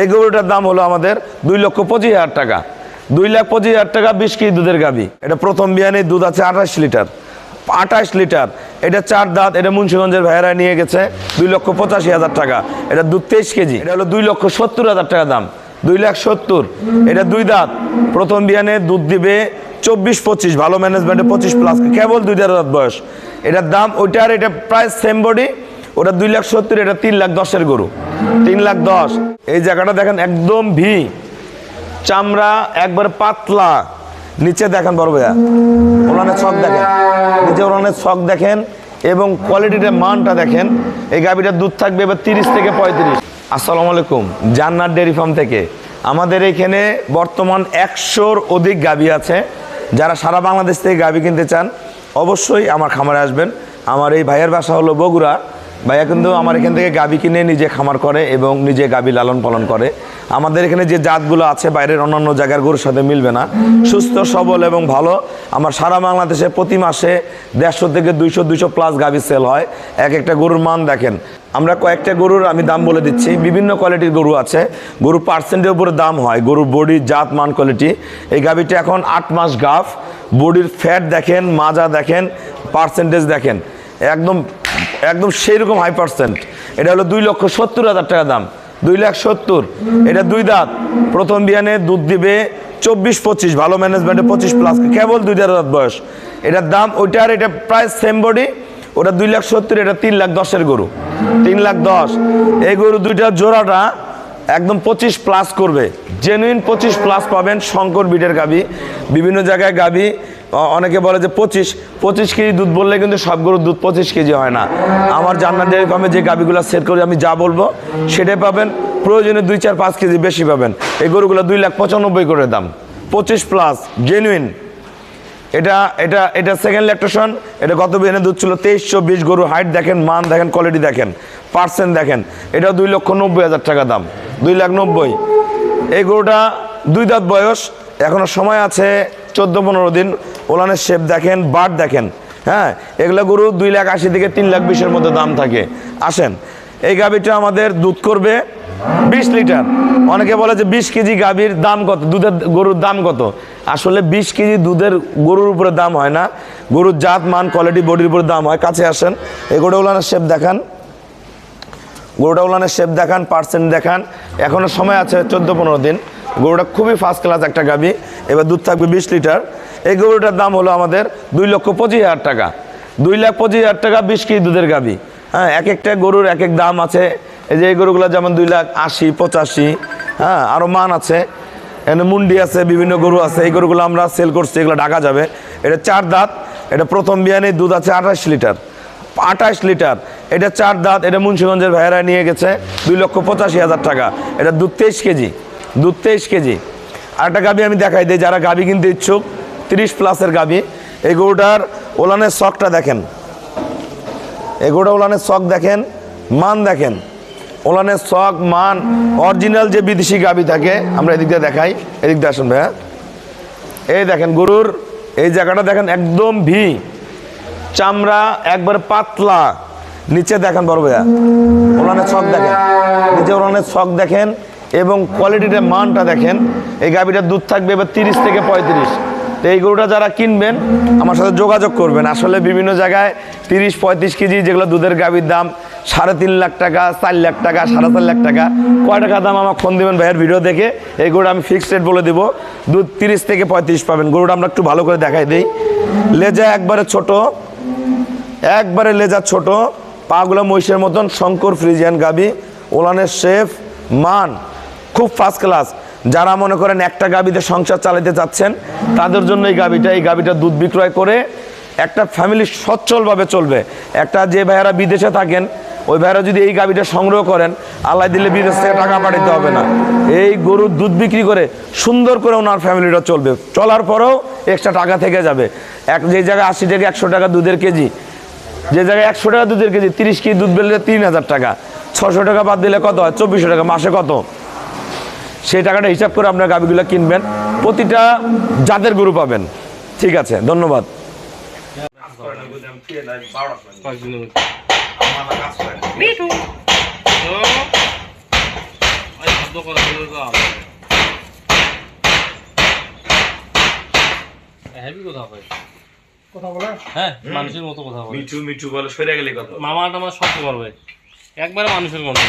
এই গরুটার দাম হলো আমাদের দুই লক্ষ পঁচিশ হাজার টাকা। দুই লাখ পঁচিশ হাজার টাকা বিশ কেজি দুধের গাবি এটা প্রথম বিয়ানে দুধ আছে আঠাশ লিটার। আঠাশ লিটার। এটা চার দাঁত, এটা মুন্সিগঞ্জের ভাইয়েরা নিয়ে গেছে দুই লক্ষ পঁচাশি হাজার টাকা। এটা দুধ তেইশ কেজি। এটা হলো দুই লক্ষ সত্তর হাজার টাকা দাম। দুই লাখ সত্তর। এটা দুই দাঁত। প্রথম বিয়ানে দুধ দিবে চব্বিশ পঁচিশ, ভালো ম্যানেজমেন্টে পঁচিশ প্লাস কেবল দুই দেড় দাঁত বয়স। এটার দাম, ওইটার, এটা প্রায় সেম বডি ওটা দুই লাখ সত্তর, এটা তিন লাখ দশের গরু। তিন লাখ দশ। এই জায়গাটা দেখেন একদম ভি। চামড়া একবার পাতলা। নিচে দেখেন বড় ভাইয়া। ওনানের ছক দেখেন। নিচে ওনানের ছক দেখেন এবং কোয়ালিটিটার মানটা দেখেন। এই গাভিটার দুধ থাকবে এবার তিরিশ থেকে পঁয়ত্রিশ। আসসালামু আলাইকুম, জান্নাত ডেয়ারি ফার্ম থেকে। আমাদের এখানে বর্তমান একশোর অধিক গাভি আছে। যারা সারা বাংলাদেশ থেকে গাভি কিনতে চান, অবশ্যই আমার খামারে আসবেন। আমার এই ভাইয়ের বাসা হলো বগুড়া। ভাইয়া কিন্তু আমার এখান থেকে গাবি কিনে নিজে খামার করে এবং নিজে গাবি লালন পালন করে। আমাদের এখানে যে জাতগুলো আছে, বাইরের অন্যান্য জায়গার গরুর সাথে মিলবে না। সুস্থ, সবল এবং ভালো। আমার সারা বাংলাদেশে প্রতি মাসে দেড়শো থেকে দুইশো দুইশো প্লাস গাবি সেল হয়। এক একটা গরুর মান দেখেন। আমরা কয়েকটা গরুর আমি দাম বলে দিচ্ছি। বিভিন্ন কোয়ালিটির গরু আছে। গরু পার্সেন্টের উপরে দাম হয়। গরুর বডির জাত, মান কোয়ালিটি এই গাবিটা এখন আট মাস গাফ। বডির ফ্যাট দেখেন, মাজা দেখেন পার্সেন্টেজ দেখেন। একদম একদম সেই রকম হাই পার্সেন্ট এটা হলো দুই লক্ষ সত্তর হাজার টাকা দাম। দুই লাখ সত্তর। এটা দুই দাঁত। প্রথম বিয়ানে দুধ দিবে চব্বিশ, পঁচিশ। ভালো ম্যানেজমেন্টে পঁচিশ প্লাস কেবল দুই দেড় দাঁত বয়স। এটার দাম ওইটার এটা প্রায় সেম বডি ওটা দুই লাখ সত্তর, এটা তিন লাখ দশের গরু। তিন লাখ দশ। এই গরু দুইটা জোড়াটা একদম পঁচিশ প্লাস করবে। জেনুইন পঁচিশ প্লাস পাবেন শঙ্কর বিটের গাবি বিভিন্ন জায়গায় গাবি অনেকে বলে যে পঁচিশ পঁচিশ কেজি দুধ বললে কিন্তু সব গরুর দুধ পঁচিশ কেজি হয় না। আমার জান্নার ডেয়ারি ফার্মে যে গাবিগুলো সেট করে, আমি যা বলব, সেটাই পাবেন। প্রয়োজনে দুই চার পাঁচ কেজি বেশি পাবেন। এই গরুগুলো দুই লাখ পঁচানব্বই করে দাম। পঁচিশ প্লাস জেনুইন এটা এটা এটা সেকেন্ড ল্যাকটেশন এটা গত বিয়ানে দুধ ছিল তেইশ, চব্বিশ গরু হাইট দেখেন, মান দেখেন কোয়ালিটি দেখেন। পার্সেন্ট দেখেন, এটা দুই লক্ষ নব্বই হাজার টাকা দাম, দুই লাখ নব্বই। এই গরুটা দুই দাঁত বয়স, এখনও সময় আছে চোদ্দ পনেরো দিন। ওলানের শেপ দেখেন বাট দেখেন হ্যাঁ? এগুলো গরু দুই লাখ আশি থেকে তিন লাখ বিশের মধ্যে দাম থাকে। আসেন, এই গাভীটা আমাদের দুধ করবে বিশ লিটার। অনেকে বলে যে বিশ কেজি গাভীর দাম কত? দুধের গরুর দাম কত? আসলে বিশ কেজি দুধের গরুর উপরে দাম হয় না। গরুর জাত, মান কোয়ালিটি বডির উপরে দাম হয়। কাছে আসেন, এই গরুটা উলানের শেপ দেখান। গরুটা উলানের শেপ দেখান পার্সেন্ট দেখান। এখনও সময় আছে চোদ্দ পনেরো দিন। গরুটা খুবই ফার্স্ট ক্লাস একটা গাবি। এবার দুধ থাকবে বিশ লিটার। এই গরুটার দাম হলো আমাদের দুই লক্ষ পঁচিশ হাজার টাকা। দুই লাখ পঁচিশ হাজার টাকা বিশ কেজি দুধের গাবি। হ্যাঁ এক একটা গরুর এক এক দাম আছে। এই যে এই গরুগুলো যেমন দুই লাখ আশি, পঁচাশি হ্যাঁ আরও মান আছে। এখানে মুন্ডি আছে, বিভিন্ন গরু আছে। এই গরুগুলো আমরা সেল করছি, এগুলো ঢাকা যাবে। এটা চার দাঁত। এটা প্রথম বিয়ানে দুধ আছে আঠাশ লিটার। আঠাশ লিটার। এটা চার দাঁত, এটা মুন্সিগঞ্জের ভাইয়েরা নিয়ে গেছে দুই লক্ষ পঁচাশি হাজার টাকা। এটা দুধ তেইশ কেজি, দুধ তেইশ কেজি। আর একটা গাবি আমি দেখাই দিই, যারা গাবি কিনতে ইচ্ছুক, তিরিশ প্লাসের গাবি। এই গরুটার ওলানের শখটা দেখেন। এই গরুটা ওলানের শখ দেখেন, মান দেখেন। ওলানের শখ, মান, অরিজিনাল যে বিদেশি গাবি থাকে, আমরা এদিক দিয়ে দেখাই, এদিক দিয়ে আসুন ভাইয়া। এই দেখেন গরুর, এই জায়গাটা দেখেন একদম ভি। চামড়া একবার পাতলা। নিচে দেখেন বড় ভাইয়া। ওলানের ছক দেখেন। নিচে ওলানের ছক দেখেন এবং কোয়ালিটিটার মানটা দেখেন। এই গাভিটার দুধ থাকবে এবার তিরিশ থেকে পঁয়ত্রিশ। তো এই গরুটা যারা কিনবেন, আমার সাথে যোগাযোগ করবেন। আসলে বিভিন্ন জায়গায় তিরিশ, পঁয়ত্রিশ কেজি যেগুলো দুধের গাভির দাম, সাড়ে তিন লাখ টাকা, চার লাখ টাকা, সাড়ে চার লাখ টাকা। কয় টাকা দাম আমার ফোন দেবেন ভাইয়ের ভিডিও দেখে। এই গরুটা আমি ফিক্সড রেট বলে দেবো। দুধ তিরিশ থেকে পঁয়ত্রিশ পাবেন। গরুটা আমরা একটু ভালো করে দেখাই দিই। লেজা একবারে ছোট। একবারে লেজা ছোট, পাগুলো মহিষের মতন, শঙ্কর, ফ্রিজিয়ান, গাবি, ওলানের শেফ, মান, খুব ফার্স্ট ক্লাস যারা মনে করেন একটা গাবিতে সংসার চালাতে চাচ্ছেন, তাদের জন্য এই গাবিটা এই গাবিটা দুধ বিক্রয় করে একটা ফ্যামিলি সচ্ছলভাবে চলবে। একটা যে ভাইয়ারা বিদেশে থাকেন, ওই ভাইয়ারা যদি এই গাবিটা সংগ্রহ করেন, আল্লাহ দিলে বিদেশ থেকে টাকা পাঠাতে হবে না। এই গরুর দুধ বিক্রি করে সুন্দর করে ওনার ফ্যামিলিটা চলবে। চলার পরেও এক্সট্রা টাকা থেকে যাবে। এক যে জায়গায় আশি থেকে একশো টাকা দুধের কেজি যে জায়গায় একশো টাকা দুধের কেজি তিরিশ কেজি দুধ বেললে তিন হাজার টাকা। ছশো টাকা বাদ দিলে কত হয়? চব্বিশশো টাকা। মাসে কত? সেই টাকাটা হিসাব করে আপনার গাভিগুলো কিনবেন। প্রতিটা জাতের গরু পাবেন। ঠিক আছে ধন্যবাদ। বলে কথা কথা বলে? হ্যাঁ মানুষের মতো কথা বলে। মিঠু মিঠু বলে সরে গেলে কথা মামা টামা সব বলবে একবারে মানুষের মতো।